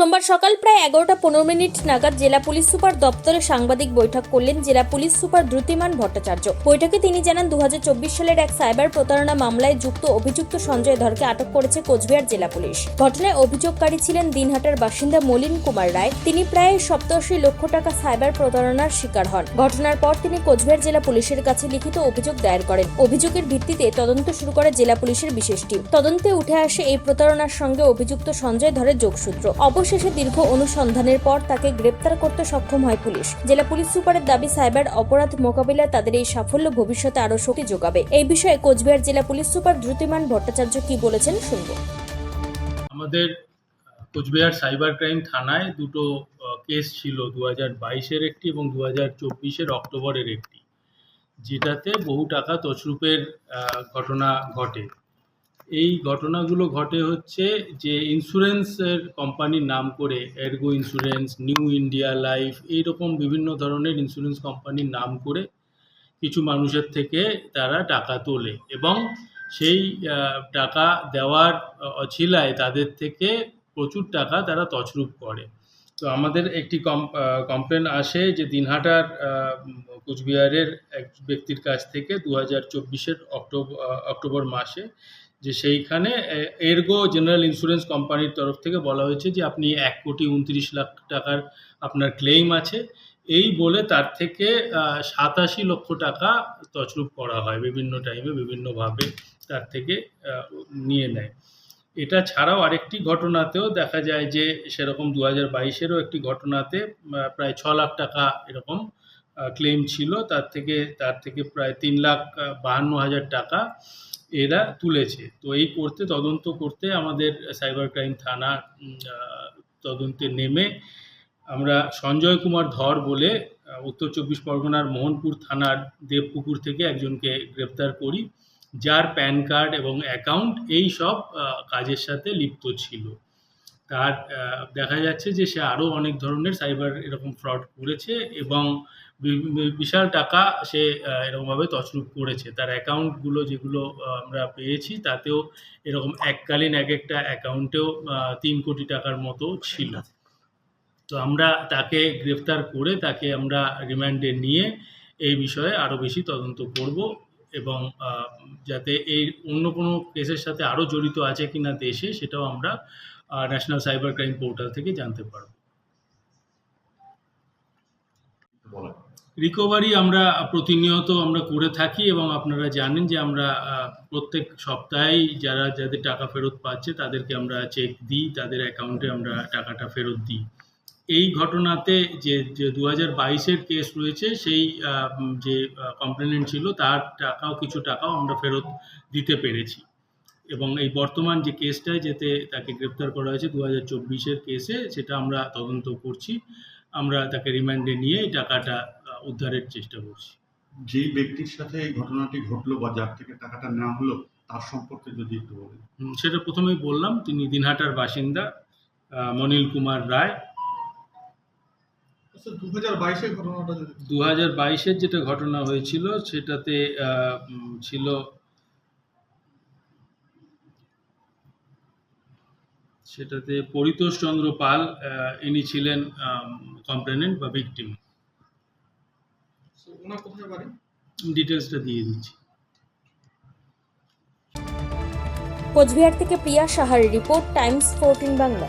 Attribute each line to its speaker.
Speaker 1: সোমবার সকাল প্রায় এগারোটা পনেরো মিনিট নাগাদ জেলা পুলিশ সুপার দপ্তরে সাংবাদিক বৈঠক করলেন জেলা পুলিশ সুপার দ্রুতিমান ভট্টাচার্য। বৈঠকে তিনি জানান, দুহাজার চব্বিশ সালের এক সাইবার প্রতারণা মামলায় যুক্ত অভিযুক্ত সঞ্জয় ধরকে আটক করেছে কোচবিহার জেলা পুলিশ। ঘটনায় অভিযোগকারী ছিলেন দিনহাটার বাসিন্দা মলিন কুমার রায়। তিনি প্রায় সপ্তাশি লক্ষ টাকা সাইবার প্রতারণার শিকার হন। ঘটনার পর তিনি কোচবিহার জেলা পুলিশের কাছে লিখিত অভিযোগ দায়ের করেন। অভিযোগের ভিত্তিতে তদন্ত শুরু করে জেলা পুলিশের বিশেষ টিম। তদন্তে উঠে আসে এই প্রতারণার সঙ্গে অভিযুক্ত সঞ্জয় ধরের যোগসূত্র। অবশেষে দীর্ঘ অনুসন্ধানের পর তাকে গ্রেপ্তার করতে সক্ষম হয় পুলিশ। জেলা পুলিশ সুপারের দাবি, সাইবার অপরাধ মোকাবিলায় তাদের এই সাফল্য ভবিষ্যতে আরও শক্তি যোগাবে। এই বিষয়ে কোচবিহার জেলা পুলিশ সুপার দ্রুতিমান ভট্টাচার্য কি বলেছেন শুনব।
Speaker 2: আমাদের কোচবিহার সাইবার ক্রাইম থানায় দুটো কেস ছিল দু হাজার বাইশের একটি এবং দু হাজার চব্বিশের অক্টোবরের একটি, যেটাতে বহু টাকা তছরূপের ঘটনা ঘটে। এই ঘটনাগুলো ঘটে হচ্ছে যে ইন্স্যুরেন্সের কোম্পানির নাম করে Ergo insurance New India Life এইরকম বিভিন্ন ধরনের ইন্স্যুরেন্স কোম্পানির নাম করে কিছু মানুষের থেকে তারা টাকা তোলে এবং সেই টাকা দেওয়ার অছিলায় তাদের থেকে প্রচুর টাকা তারা তছরূপ করে। তো আমাদের একটি কম কমপ্লেন আসে যে দিনহাটার কোচবিহারের এক ব্যক্তির কাছ থেকে দু হাজার চব্বিশের অক্টোবর অক্টোবর মাসে যে সেইখানে এরগো জেনারেল ইন্স্যুরেন্স কোম্পানির তরফ থেকে বলা হয়েছে যে আপনি এক কোটি উনত্রিশ লাখ টাকার আপনার ক্লেম আছে। এই বলে তার থেকে সাতাশি লক্ষ টাকা তছরূপ করা হয় বিভিন্ন টাইমে বিভিন্নভাবে তার থেকে নিয়ে নেয়। এটা ছাড়াও আরেকটি ঘটনাতেও দেখা যায় যে সেরকম দু হাজার বাইশেরও একটি ঘটনাতে প্রায় ছ লাখ টাকা এরকম ক্লেম ছিল। তার থেকে তার থেকে প্রায় তিন লাখ বাহান্ন হাজার টাকা এরা তুলেছে। তো এই করতে, তদন্ত করতে আমাদের সাইবার ক্রাইম থানা তদন্তে নেমে আমরা সঞ্জয় কুমার ধর বলে উত্তর চব্বিশ পরগনার মোহনপুর থানার দেবপুকুর থেকে একজনকে গ্রেপ্তার করি, যার প্যান কার্ড এবং অ্যাকাউন্ট এই সব কাজের সাথে লিপ্ত ছিল। তার দেখা যাচ্ছে যে সে আরও অনেক ধরনের সাইবার এরকম ফ্রড করেছে এবং বিশাল টাকা সে এরকমভাবে তছরূপ করেছে। তার অ্যাকাউন্টগুলো যেগুলো আমরা পেয়েছি, তাতেও এরকম এককালীন এক একটা অ্যাকাউন্টেও তিন কোটি টাকার মতো ছিল। তো আমরা তাকে গ্রেফতার করে তাকে আমরা রিমান্ডে নিয়ে এই বিষয়ে আরও বেশি তদন্ত করব এবং যাতে এই অন্য কোনো কেসের সাথে আরও জড়িত আছে কি না দেশে, সেটাও আমরা ন্যাশনাল সাইবার ক্রাইম পোর্টাল থেকে জানতে পারব। রিকভারি আমরা প্রতিনিয়ত আমরা করে থাকি এবং আপনারা জানেন যে আমরা প্রত্যেক সপ্তাহেই যারা যাদের টাকা ফেরত পাচ্ছে তাদেরকে আমরা চেক দিই, তাদের অ্যাকাউন্টে আমরা টাকাটা ফেরত দিই। এই ঘটনাতে যে যে দু হাজার বাইশের কেস রয়েছে সেই যে কমপ্লেনেন্ট ছিল তার টাকাও, কিছু টাকাও আমরা ফেরত দিতে পেরেছি। এবং এই বর্তমান যে কেসটায় যেতে তাকে গ্রেপ্তার করা হয়েছে দু হাজার চব্বিশের কেসে সেটা আমরা তদন্ত করছি। আমরা তাকে রিমান্ডে নিয়ে এই টাকাটা উদ্ধারের চেষ্টা করছি।
Speaker 3: যেই ব্যক্তির সাথে এই ঘটনাটি ঘটলো বা যার থেকে টাকাটা নেওয়া হলো তার সম্পর্কে যদি একটু বলেন।
Speaker 2: সেটা প্রথমেই বললাম তিনি দিনহাটার বাসিন্দা মনিল কুমার রায়।
Speaker 4: দু হাজার বাইশের ঘটনাটা
Speaker 2: দু হাজার বাইশের যেটা ঘটনা হয়েছিল সেটাতে আহ, ছিল সেটাতে পরিতোষ চন্দ্র পাল আহ, ইনি ছিলেন কমপ্লেনেন্ট বা ভিকটিম
Speaker 4: ওনার কোথায় বাড়ি?
Speaker 2: ডিটেলসটা দিয়ে দিচ্ছি।
Speaker 1: কোচবিহার থেকে প্রিয়া সাহার রিপোর্ট টাইমস ফোরটিন বাংলা।